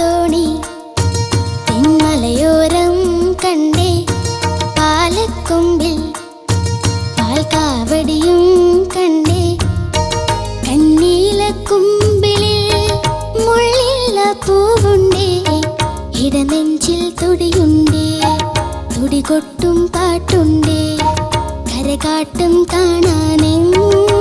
തോണി. തെന്മലയോരം കണ്ടേ പാലക്കൊമ്പിൽ പാൽക്കാവടിയും കണ്ടേ. കണ്ണീലക്കുമ്പിളിൽ മുള്ളില്ല പൂവുണ്ടേ. ഇടനെഞ്ചിൽ തുടിയുണ്ടേ. തുടികൊട്ടും പാട്ടുണ്ടേ. കരകാട്ടും കാണാനെങ്ങും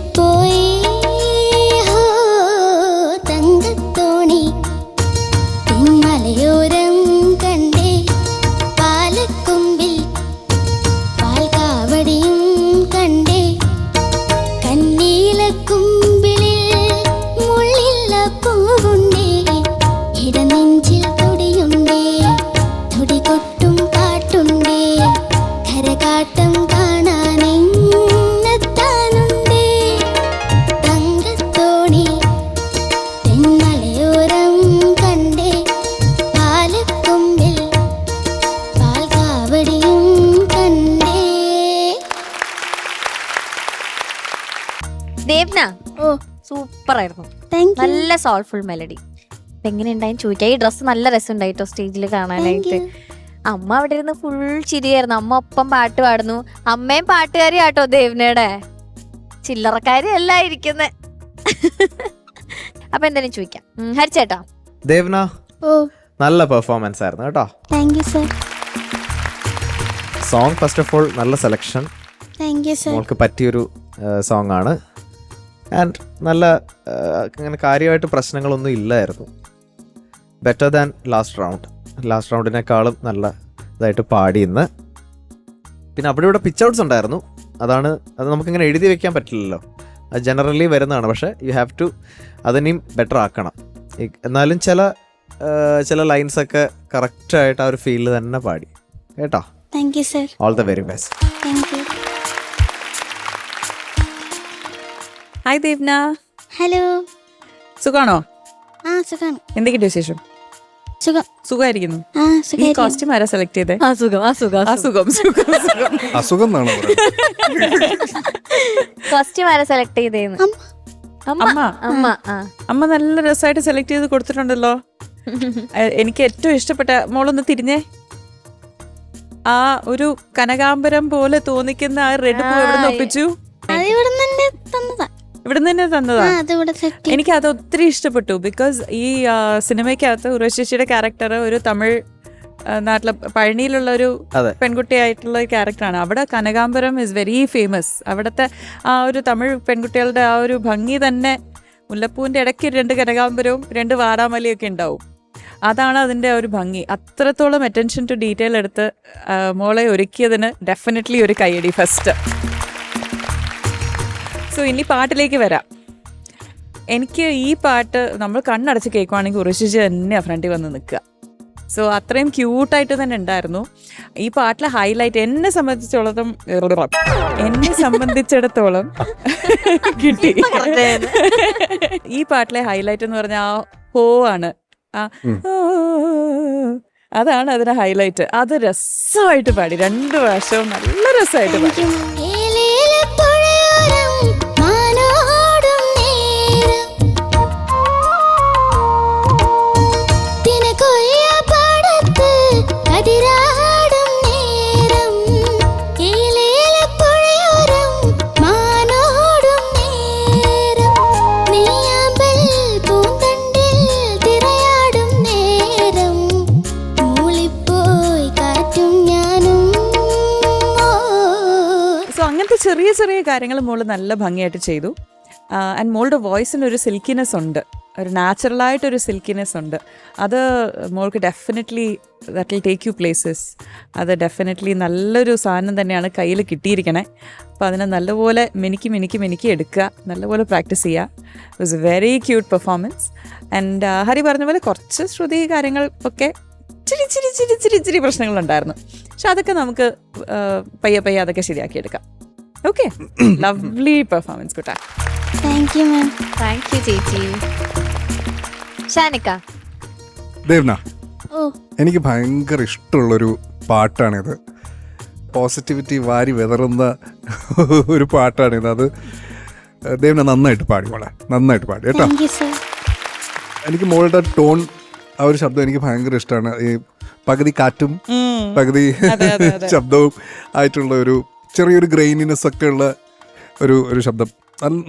boy. സൂപ്പർ ആയിരുന്നു നല്ല സോൾഫുൾ മെലഡി എങ്ങനെ ഉണ്ടായി ചോദിക്കാം. ഈ ഡ്രസ്സ് നല്ല രസമുണ്ടായിട്ടോ സ്റ്റേജിൽ കാണാനായിട്ട്. അമ്മ അവിടെ ഇരുന്ന് ഫുൾ ചിരിയായിരുന്നു. അമ്മ ഒപ്പം പാട്ട് പാടുന്നു. അമ്മയും പാട്ടുകാരി ആട്ടോ ദേവനയുടെ. ചില്ലറക്കാരി അല്ല ഇരിക്കുന്നത് അപ്പൊ എന്തായാലും ചോദിക്കാം. ഹരിച്ചേട്ടാ. ദേവന ഓ. നല്ല പെർഫോമൻസ് ആയിരുന്നു കേട്ടോ. Thank you sir song first of all നല്ല സെലക്ഷൻ താങ്ക് യു സർ മോൾക്ക് പറ്റിയൊരു സോങ് ആണ്. ആൻഡ് നല്ല ഇങ്ങനെ അങ്ങനെ കാര്യമായിട്ട് പ്രശ്നങ്ങളൊന്നും ഇല്ലായിരുന്നു. Better than last round last റൗണ്ടിനേക്കാളും നല്ല ഇതായിട്ട് പാടി ഇന്ന്. പിന്നെ അവിടെ ഇവിടെ പിച്ച് ഔട്ട്സ് ഉണ്ടായിരുന്നു. അതാണ് അത് നമുക്കിങ്ങനെ എഴുതി വെക്കാൻ പറ്റില്ലല്ലോ. അത് ജനറലി വരുന്നതാണ്. പക്ഷേ യു ഹാവ് ടു അതിനെയും ബെറ്റർ ആക്കണം. എന്നാലും ചില ചില ലൈൻസൊക്കെ കറക്റ്റായിട്ട് ആ ഒരു ഫീലിൽ തന്നെ പാടി. കേട്ടോ? Thank you sir all the very best hi Devna hello സുഖാണോ? ആ സുഖാണ്. എന്തൊക്കെയുണ്ട് വിശേഷം? സുഖം. സുഖമായിരിക്കുന്നു ആ ഈ കോസ്റ്റ്യൂം ആരാ സെലക്ട് ചെയ്തേ? ആ സുഖം ആ സുഖം ആ സുഖം. സുഖം സുഖം അസുഖം എന്നാണ് കോസ്റ്റ്യൂം ആരാ സെലക്ട് ചെയ്തേന്ന്? അമ്മ. അമ്മ. അമ്മ. അമ്മ നല്ല രസമായിട്ട് സെലക്ട് ചെയ്ത് കൊടുത്തിട്ടുണ്ടല്ലോ. എനിക്ക് ഏറ്റവും ഇഷ്ടപ്പെട്ട മോളൊന്ന് തിരിഞ്ഞേ. ആ ഒരു കനകാംബരം പോലെ തോന്നിക്കുന്ന ആ റെഡ് പൂ എവിടെ നിന്ന് ആ, ഒപ്പിച്ചു? അത് ഇവിടെ തന്നെ തന്നതാ. ഇവിടെ തന്നെ തന്നതാ. എനിക്ക് അത് ഒത്തിരി ഇഷ്ടപ്പെട്ടു. ബിക്കോസ് ഈ സിനിമയ്ക്കകത്ത് ഉർവശേഷിയുടെ ക്യാരക്ടർ ഒരു തമിഴ് നാട്ടിലെ പഴനിയിലുള്ള ഒരു പെൺകുട്ടിയായിട്ടുള്ള ഒരു ക്യാരക്ടറാണ് അവിടെ കനകാംബരം ഇസ് വെരി ഫേമസ് അവിടുത്തെ ആ ഒരു തമിഴ് പെൺകുട്ടികളുടെ ആ ഒരു ഭംഗി തന്നെ മുല്ലപ്പൂവിന്റെ ഇടയ്ക്ക് രണ്ട് കനകാംബരവും രണ്ട് വാടാമലിയൊക്കെ ഉണ്ടാവും. അതാണ് അതിന്റെ ഒരു ഭംഗി. അത്രത്തോളം അറ്റൻഷൻ ടു ഡീറ്റെയിൽ എടുത്ത് മോളെ ഒരുക്കിയതിന് ഡെഫിനറ്റ്ലി ഒരു കൈയടി ഫസ്റ്റ് സോ ഇനി പാട്ടിലേക്ക് വരാം. എനിക്ക് ഈ പാട്ട് നമ്മൾ കണ്ണടച്ച് കേൾക്കുവാണെങ്കിൽ ഉറശിച്ച് തന്നെ ഫ്രണ്ടിൽ വന്ന് നിൽക്കുക. സോ അത്രയും ക്യൂട്ടായിട്ട് തന്നെ ഉണ്ടായിരുന്നു. ഈ പാട്ടിലെ ഹൈലൈറ്റ് എന്നെ സംബന്ധിച്ചിടത്തോളം എന്നെ സംബന്ധിച്ചിടത്തോളം കിട്ടി. ഈ പാട്ടിലെ ഹൈലൈറ്റ് എന്ന് പറഞ്ഞാൽ ആ ഹോ ആണ്. ആ അതാണ് അതിന്റെ ഹൈലൈറ്റ് അത് രസമായിട്ട് പാടി. രണ്ടു പ്രാവശ്യവും നല്ല രസമായിട്ട് പാടി. കാര്യങ്ങൾ മോൾ നല്ല ഭംഗിയായിട്ട് ചെയ്തു. ആൻഡ് മോളുടെ വോയിസിന് ഒരു സിൽക്കിനെസ് ഉണ്ട്. ഒരു നാച്ചുറലായിട്ടൊരു സിൽക്കിനെസ് ഉണ്ട്. അത് മോൾക്ക് definitely that will take you places അത് ഡെഫിനറ്റ്ലി നല്ലൊരു സാധനം തന്നെയാണ് കയ്യിൽ കിട്ടിയിരിക്കണേ. അപ്പോൾ അതിനെ നല്ലപോലെ മിനിക്ക് മിനിക്ക് മിനിക്ക് എടുക്കുക. നല്ലപോലെ പ്രാക്ടീസ് ചെയ്യുക. Was a very cute performance and Hari പറഞ്ഞ പോലെ കുറച്ച് ശ്രുതി കാര്യങ്ങൾ ഒക്കെ ചിരി ചിരി ചിരി ചിരി ഇച്ചിരി പ്രശ്നങ്ങളുണ്ടായിരുന്നു. പക്ഷെ അതൊക്കെ നമുക്ക് പയ്യെ പയ്യെ അതൊക്കെ ശരിയാക്കിയെടുക്കാം okay lovely performance Kutta thank you ma'am thank you ചേച്ചി ഷാനിക്ക ദേവ്ന ഓ. എനിക്ക് ഭയങ്കര ഇഷ്ടമുള്ളൊരു പാട്ടാണിത്. പോസിറ്റിവിറ്റി വാരി വിതറുന്ന ഒരു പാട്ടാണിത്. അത് ദേവന നന്നായിട്ട് പാടി മോളെ. നന്നായിട്ട് പാടി കേട്ടോ. എനിക്ക് മോളുടെ ടോൺ ആ ഒരു ശബ്ദം എനിക്ക് ഭയങ്കര ഇഷ്ടമാണ് ഈ പകുതി കാറ്റും പകുതി അതെ, അതെ, അതെ. ശബ്ദവും ആയിട്ടുള്ള ഒരു ചെറിയൊരു ഗ്രെയിനിനെസ് ഒക്കെ ഉള്ള ഒരു ഒരു ശബ്ദം.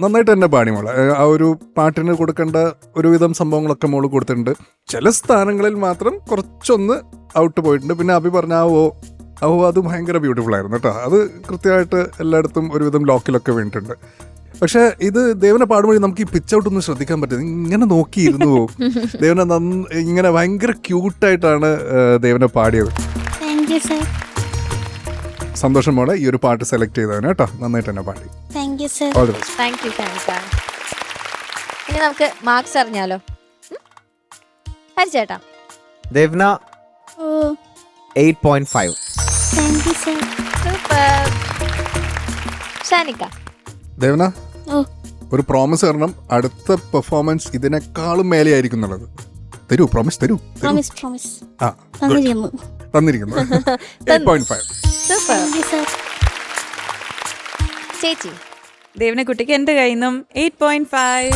നന്നായിട്ട് തന്നെ പാടി മോൾ. ആ ഒരു പാട്ടിന് കൊടുക്കേണ്ട ഒരുവിധം സംഭവങ്ങളൊക്കെ മോൾ കൊടുത്തിട്ടുണ്ട്. ചില സ്ഥാനങ്ങളിൽ മാത്രം കുറച്ചൊന്ന് ഔട്ട് പോയിട്ടുണ്ട്. പിന്നെ അഭി പറഞ്ഞ ആ ഓ ഓ അത് ഭയങ്കര ബ്യൂട്ടിഫുൾ ആയിരുന്നു കേട്ടോ. അത് കൃത്യമായിട്ട് എല്ലായിടത്തും ഒരുവിധം ലോക്കിലൊക്കെ വീണിട്ടുണ്ട്. പക്ഷെ ഇത് ദേവനെ പാടുമ്പോൾ നമുക്ക് ഈ പിച്ച് ഔട്ട് ഒന്നും ശ്രദ്ധിക്കാൻ പറ്റും ഇങ്ങനെ നോക്കിയിരുന്നു പോകും ദേവനെ ഇങ്ങനെ ഭയങ്കര ക്യൂട്ടായിട്ടാണ് ദേവനെ പാടിയത്. താങ്ക് യു സർ സന്തോഷം മോളെ ഈ ഒരു പാട്ട് സെലക്ട് ചെയ്തവന് കേട്ടോ. നന്നായിട്ട് തന്നെ പാടി. Thank you sir all the best thank you Shanikka ഇനി നമുക്ക് മാർക്സ് അറിഞ്ഞാലോ? ഉം? ഹരി ചേട്ടാ ദേവ്ന ഓ. Eight point five thank you sir super Shanikka. Devana ഓ. ഒരു പ്രോമിസ് കാരണം അടുത്ത പെർഫോമൻസ് ഇതിനേക്കാളും മേലെയായിരിക്കും എന്നുള്ളത്. തരൂ പ്രോമിസ് തരൂ തരൂ. പ്രോമിസ് പ്രോമിസ് ആ തന്നിരിക്കുന്നു തന്നിരിക്കുന്നു എയ്റ്റ് പോയിന്റ് ഫൈവ് സൂപ്പർ. ചേച്ചി. ദേവന കുട്ടിക്ക് എന്റെ കയ്യിൽ നിന്നും eight point five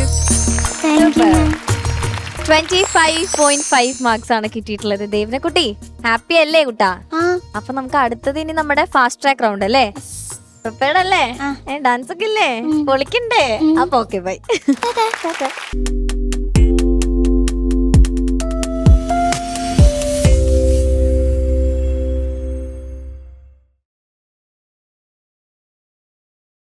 twenty five point five marks ആണ് കിട്ടിയിട്ടുള്ളത്. ദേവനക്കുട്ടി ഹാപ്പി അല്ലേ കുട്ടാ? ആ. അപ്പൊ നമുക്ക് അടുത്തത് ഇനി നമ്മുടെ ഫാസ്റ്റ് ട്രാക്ക് റൗണ്ട് അല്ലേ? പ്രിപ്പയർഡ് അല്ലേ? ആ. ഡാൻസ് ഒക്കെ ഇല്ലേ? പൊളിക്കണ്ടേ? അപ്പൊ ഓക്കെ ബൈ.